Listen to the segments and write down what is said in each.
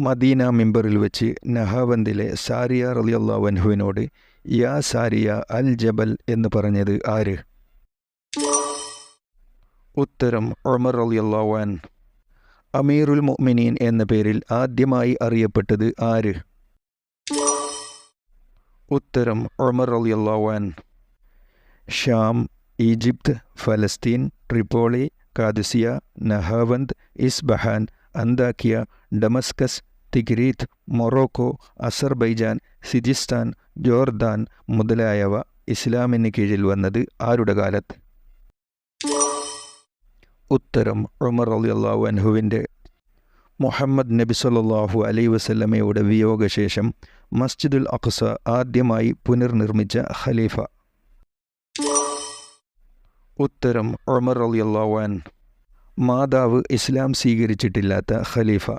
Medina മിമ്പറിൽ വെച്ച് നഹാവന്തിലെ സാരിയ റളിയല്ലാഹു അൻഹുവിനോട് യാ സാരിയ അൽ ജബൽ എന്ന് പറഞ്ഞത് ആര്? ഉത്തരം ഒമർ റളിയല്ലാഹു അൻ അമീറുൽ മൊമിനീൻ എന്ന പേരിൽ ആദ്യമായി അറിയപ്പെട്ടത് ആര്? ഉത്തരം ഒമർ റളിയല്ലാഹു അൻ ഷാം ഈജിപ്ത് ഫലസ്തീൻ Tripoli Qadisiyya Nahavand Isfahan Antakya Damascus Tikrit Morocco Azerbaijan Sijistan Jordan മുതലായവ ഇസ്ലാമിന് കീഴിൽ വന്നത് ആരുടെ കാലത്ത്? ഉത്തരം ഉമർ അലിയല്ലാഹു അൻഹുവിന്റെ. മുഹമ്മദ് നബി സല്ലാഹു അലൈ വസല്ലമയുടെ വിയോഗശേഷം മസ്ജിദുൽ അഖ്സ ആദ്യമായി പുനർനിർമ്മിച്ച ഖലീഫ. ഉത്തരം ഉമർ അലിയല്ലാഹു അൻ മാതാവ് ഇസ്ലാം സ്വീകരിച്ചിട്ടില്ലാത്ത ഖലീഫ.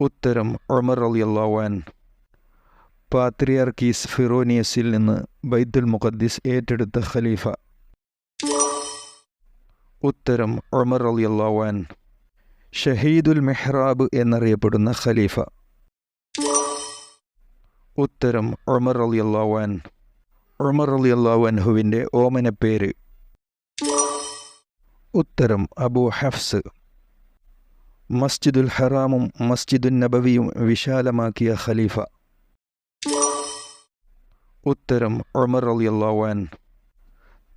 ഉത്തരം ഉമർ അലി അൻ പാത്രിയാർക്കീസ് ഫിറോനിയസിൽ നിന്ന് ബൈത്തുൽ മുഖദ്ദിസ് ഏറ്റെടുത്ത ഖലീഫ. ഉത്തരം ഒമർ അലി അൻ ഷഹീദുൽ മെഹ്റാബ് എന്നറിയപ്പെടുന്ന ഖലീഫ. ഉത്തരം ഉമർ അലി അൻ ഉമർ അലി അള്ളാവാൻഹുവിന്റെ ഓമനപ്പേര്. ഉത്തരം അബു ഹഫ്സ്. മസ്ജിദുൽ ഹറാമും മസ്ജിദുൽ നബവിയും വിശാലമാക്കിയ ഖലീഫ. ഉത്തരം ഒമർ അലി അൻ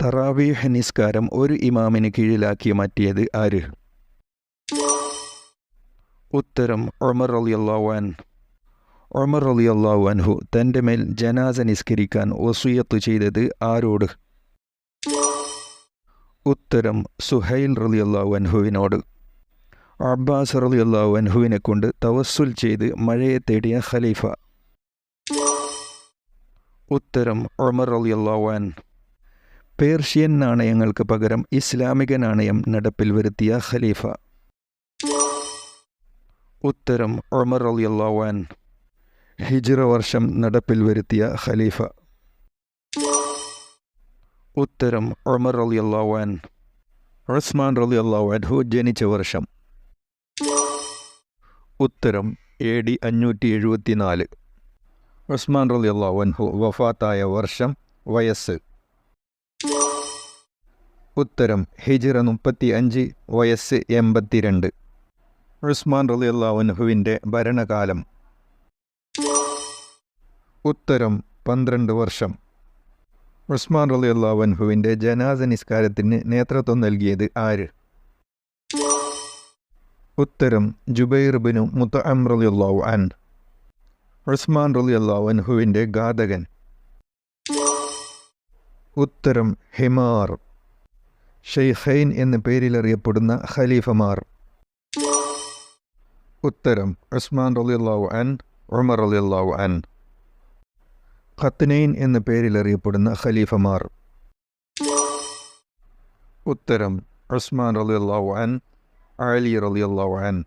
തറാവീഹ് നിസ്കാരം ഒരു ഇമാമിന് കീഴിലാക്കി മാറ്റിയത് ആര്? ഉത്തരം ഒമർ അലി അൻ ഉമർ അലി അൻഹു തന്റെ മേൽ ജനാസ നിസ്കരിക്കാൻ വസൂയത്ത് ചെയ്തത് ആരോട്? ഉത്തരം സുഹൈൽ റലിയല്ലാഹു അബ്ബാസ് അള്ളാഹു അൻഹുവിനെ കൊണ്ട് തവസ്സുൽ ചെയ്ത് മഴയെ തേടിയ ഖലീഫ. ഉത്തരം ഒമർ റളിയല്ലാഹു അൻ പേർഷ്യൻ നാണയങ്ങൾക്ക് പകരം ഇസ്ലാമിക നാണയം നടപ്പിൽ വരുത്തിയ ഖലീഫ. ഉത്തരം ഒമർ റളിയല്ലാഹു അൻ ഹിജ്റ വർഷം നടപ്പിൽ വരുത്തിയ ഖലീഫ. ഉത്തരം ഉമർ റളിയല്ലാഹു അൻ ഉസ്മാൻ റളിയല്ലാഹു അൻഹു ജനിച്ച വർഷം. ഉത്തരം എ ഡി അഞ്ഞൂറ്റി എഴുപത്തിനാല് ഉസ്മാൻ റളിയല്ലാഹു അൻഹു വഫാത്തായ വർഷം വയസ്സ്. ഉത്തരം ഹിജിറ മുപ്പത്തി അഞ്ച് വയസ്സ് എൺപത്തിരണ്ട്. ഉസ്മാൻ റളിയല്ലാഹു അൻഹുവിന്റെ ഭരണകാലം. ഉത്തരം പന്ത്രണ്ട് വർഷം. ഉസ്മാൻ റളിയല്ലാഹു അൻഹുവിന്റെ ജനാസ നിസ്കാരത്തിന് നേതൃത്വം നൽകിയത് ആര്? ഉത്തരം ജുബൈർ ബിനു മുത്തഅം റളിയല്ലാഹു അൻ ഉസ്മാൻ റളിയല്ലാഹു അൻഹുവിന്റെ ഘാതകൻ. ഉത്തരം ഹിമാർ. ഷെയ്ഖൈൻ എന്ന പേരിലറിയപ്പെടുന്ന ഖലീഫമാർ. ഉത്തരം ഉസ്മാൻ റളിയല്ലാഹു അൻ ഉമർ റളിയല്ലാഹു അൻ ഖത്നൈൻ എന്ന പേരിലറിയപ്പെടുന്ന ഖലീഫമാർ. ഉത്തരം ഉസ്മാൻ റളിയല്ലാഹു അൻ അലി റളിയല്ലാഹു അൻ